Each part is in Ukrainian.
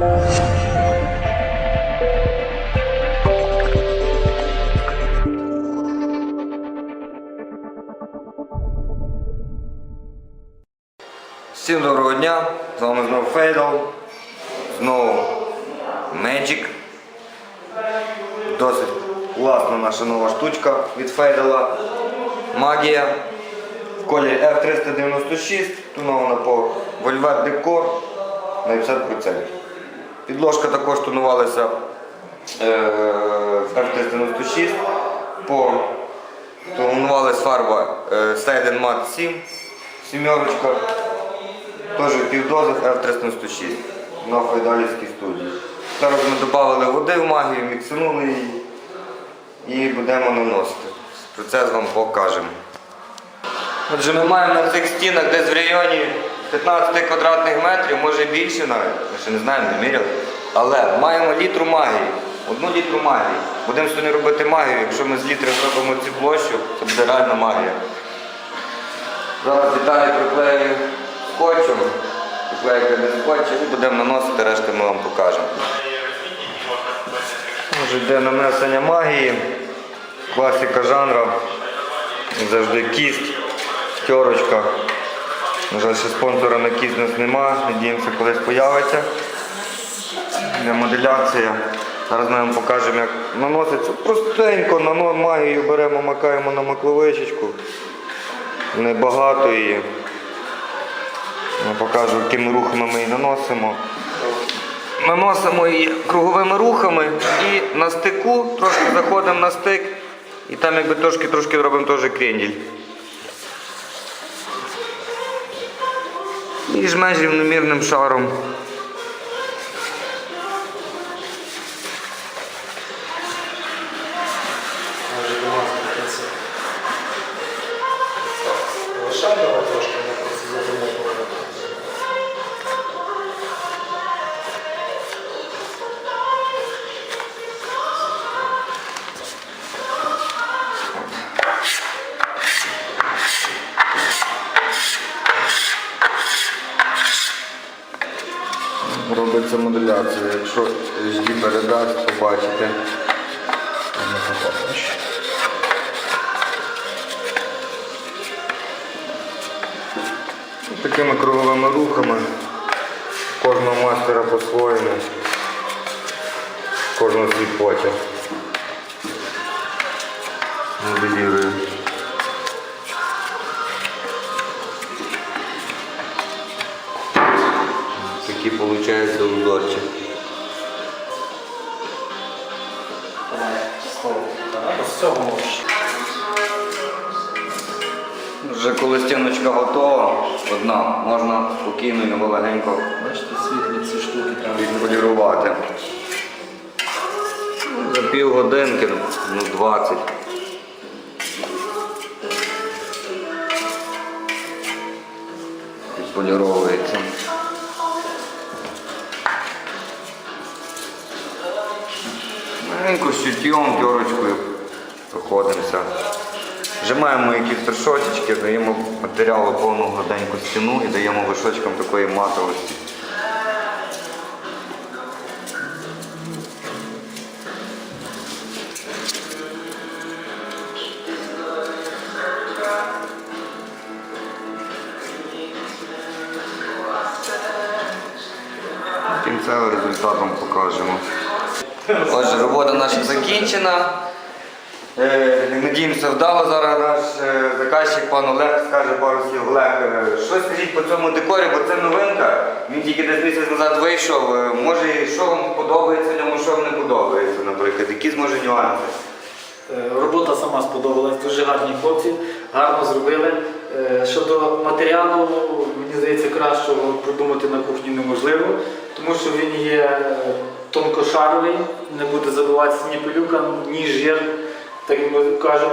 Всім доброго дня! З вами знову Фейдал, знову Magic. Досить класна наша нова штучка від Фейдала. Магія. В колі F396, тонована по Velvet Decor на 50%. Підложка також тонувалася в F396 по тонувалась фарба е, Seiden Matte 7, сімерочка. Теж півдози F396 на Файдалівській студії. Зараз ми додали води в магію, міксинули її і будемо наносити. Процес вам покажемо. Отже, ми маємо на цих стінах десь в районі 15 квадратних метрів, може більше навіть, ми ще не знаємо, не міряли. Але маємо літру магії, одну літру магії. Будемо сьогодні робити магію, якщо ми з літри зробимо цю площу, це буде реальна магія. Зараз деталі приклею скотчем, приклеїти не скотчем і будемо наносити, решти ми вам покажемо. Вже йде нанесення магії, класика жанру, завжди кість, терочка. На жаль, ще спонсора на кість у нас нема, надіємося, колись появиться. Для моделяція. Зараз ми вам покажемо, як наноситься. Простенько нано- магію беремо, макаємо на макловичечку. Небагато її. Я покажу, якими рухами ми її наносимо. Наносимо її круговими рухами і на стику трошки заходимо на стик і там якби трошки трошки робимо теж крендель. І жмеш рівномірним шаром. Робиться моделяція. Якщо HD передасть, побачите. Такими круговими рухами. Кожного мастера по-своєму. Кожного свій потяг. Моделірую. Виходить узорчик. З цього можеш. Вже коли стіночка готова, одна, можна спокійно його легенько Бачите, світлі ці штуки треба. відполірувати. За пів годинки, ну 20. Відполіровується. Маленько щутьом, терочкою проходимося. Вжимаємо якісь вершочечки, даємо матеріалу повну гладеньку стіну і даємо вершочкам такої матовості. Кінцевий результат вам покажемо. Отже, робота наша закінчена. Е, Надіємося, вдало зараз наш е, заказчик, пан Олег, скаже пару слів. Олег, е, що скажіть по цьому декорі, бо це новинка. Він тільки десь місяць назад вийшов. Може, що вам подобається, ньому що вам не подобається, наприклад, якісь може нюанси. Робота сама сподобалась, дуже гарні хлопці, гарно зробили. Щодо матеріалу, мені здається, кращого придумати на кухні неможливо, тому що він є тонкошаровий, не буде забиватися ні пилюка, ні жир, так як ми кажемо.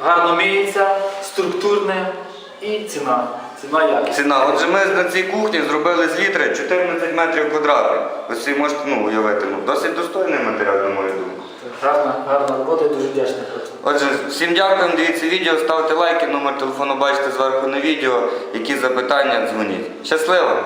Гарно миється, структурне і ціна. Ціна якість. Ціна. Отже, ми на цій кухні зробили з літри 14 метрів квадратних. Ви собі можете ну, уявити. Ну, досить достойний матеріал, на мою думку. Гарна, гарна робота і дуже хлопцям. Отже, всім дякуємо, дивіться відео, ставте лайки, номер телефону бачите зверху на відео. Які запитання, дзвоніть. Щасливо!